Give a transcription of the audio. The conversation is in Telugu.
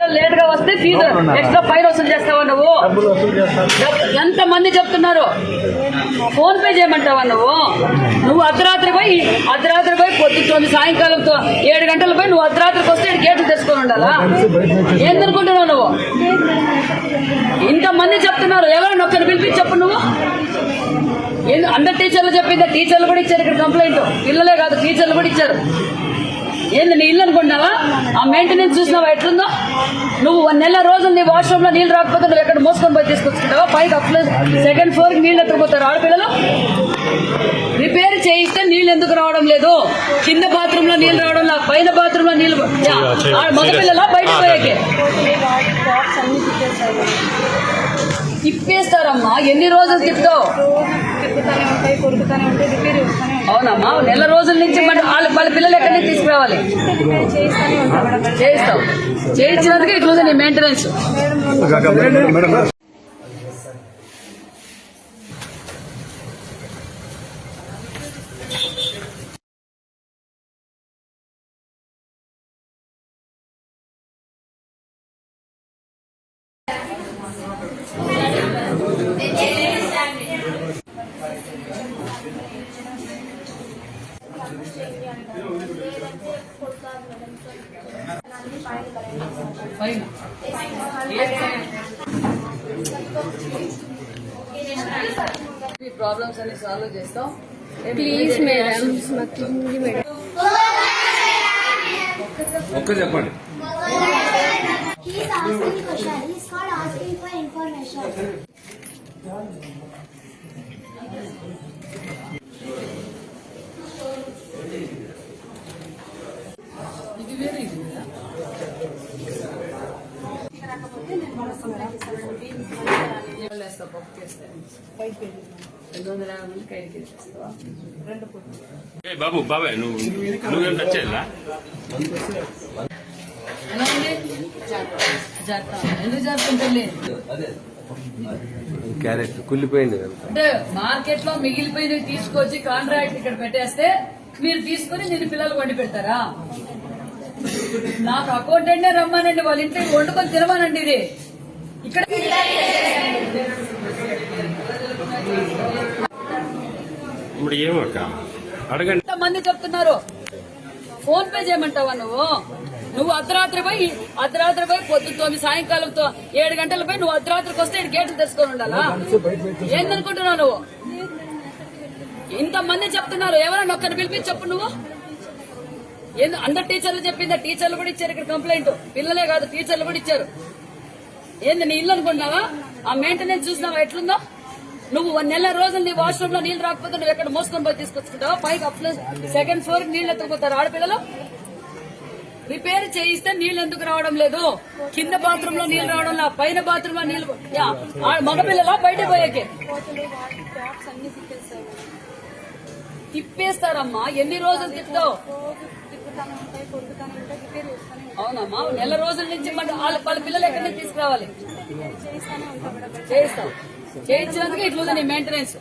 లేట్గా వస్తే ఫీజు ఎక్స్ట్రా ఫైన్ వసూలు చేస్తావా నువ్వు? ఎంత మంది చెప్తున్నారు? ఫోన్ పే చేయమంటావా నువ్వు? నువ్వు అర్ధరాత్రి పోయి అర్ధరాత్రి పోయి పొద్దుతోంది సాయంకాలంతో ఏడు గంటల పోయి నువ్వు అర్ధరాత్రికి వస్తే గేట్లు తెచ్చుకొని ఉండాలా? ఏందనుకుంటున్నావు నువ్వు? ఇంతమంది చెప్తున్నారు. ఎవరైనా ఒక్కరిని పిలిపించి చెప్పు నువ్వు. అందరు టీచర్లు చెప్పిందా? టీచర్లు కూడా ఇచ్చారు ఇక్కడ కంప్లైంట్ పిల్లలే కాదు టీచర్లు కూడా ఇచ్చారు. ఏంది నీ ఇల్లు అనుకుంటున్నావా? ఆ మెయింటెనెన్స్ చూసినావా? ఎట్లుందో? నువ్వు వన్ నెల రోజులు నీ వాష్రూమ్లో నీళ్ళు రాకపోతే నువ్వు ఎక్కడ మోసుకొని పోయి తీసుకొచ్చుకుంటావా? పైకి అప్లై సెకండ్ ఫ్లోర్కి నీళ్ళు ఎత్తుకుపోతారు ఆడపిల్లలు. రిపేర్ చేయిస్తే నీళ్ళు ఎందుకు రావడం లేదు? కింద బాత్రూమ్లో నీళ్ళు రావడం లేదు పైన బాత్రూమ్లో నీళ్ళు మగపిల్లల బయట పోయాకే? తిప్పేస్తారమ్మా. ఎన్ని రోజులు తిప్పుతావు? అవునమ్మా నెల రోజుల నుంచి మన వాళ్ళ వాళ్ళ పిల్లలు ఎక్కడి నుంచి తీసుకురావాలి రిపేర్ చేయిస్తావు చేయించినందుకే ఇట్లా నీ మెయింటెనెన్స్ you. ఈ ప్రాబ్లమ్స్ అన్ని సాల్వ్ చేస్తాం. ప్లీజ్ మేడం మేడం ఒక్క చెప్పండి. వేస్తావా? ఏ బాబు బాబాయ్ నువ్వు నువ్వేం టచ్ చేయాలా క్యారెట్ కుళ్ళిపోయింది అంటే మార్కెట్లో మిగిలిపోయినవి తీసుకొచ్చి కాంట్రాక్ట్ ఇక్కడ పెట్టేస్తే మీరు తీసుకుని నేను పిల్లలు వండి పెడతారా నాకు అకౌంటెంట్ రమ్మానండి వాళ్ళ ఇంటికి వండుకొని తినమానండి ఇది. ఇక్కడ ఇప్పుడు ఏమక్క? అడగండి. మంది చెప్తున్నారు? ఫోన్ పే చేయమంటావా నువ్వు? నువ్వు అర్ధరాత్రి పోయి అర్ధరాత్రి పోయి పొద్దుతోంది సాయంకాలంతో ఏడు గంటల పోయి నువ్వు అర్ధరాత్రికి వస్తే గేట్లు తెచ్చుకొని ఉండాలా? ఏందనుకుంటున్నావు నువ్వు? ఇంతమంది చెప్తున్నారు. ఎవరైనా ఒక్కరిని పిలిపించి చెప్పు నువ్వు. ఏందో? అందరు టీచర్లు చెప్పిందా? టీచర్లు కూడా ఇచ్చారు ఇక్కడ కంప్లైంట్ పిల్లలే కాదు టీచర్లు కూడా ఇచ్చారు. ఏంది నీ ఇల్లు అనుకున్నావా ఆ మెయింటెనెన్స్ చూసినావా? ఎట్లుందో? నువ్వు వన్ నెల రోజులు నీ వాష్రూమ్లో నీళ్ళు రాకపోతే నువ్వు ఎక్కడ మోసుకొని పోయి తీసుకొచ్చుకుంటావా? పైకి అప్లై సెకండ్ ఫ్లోర్ నీళ్ళు నీళ్ళు ఎత్తుకుపోతారు ఆడపిల్లలు? రిపేర్ చేయిస్తే నీళ్ళు ఎందుకు రావడం లేదు? కింద బాత్రూమ్లో నీళ్ళు రావడం లేదు. పైన బాత్రూమ్లో నీళ్ళు యా, ఆ బయట పోయాకే? తిప్పేస్తారమ్మా. ఎన్ని రోజులు తిప్పుతావు? ఉంటాయి ఉంటాయి రిపేర్ చేస్తానే అవునమ్మా నెల రోజుల నుంచి మన వాళ్ళ వాళ్ళ పిల్లలు ఎక్కడి నుంచి తీసుకురావాలి? ఉంటాం చేయిస్తావు చేయించినందుకే ఇట్లుంది నీ మెయింటెనెన్స్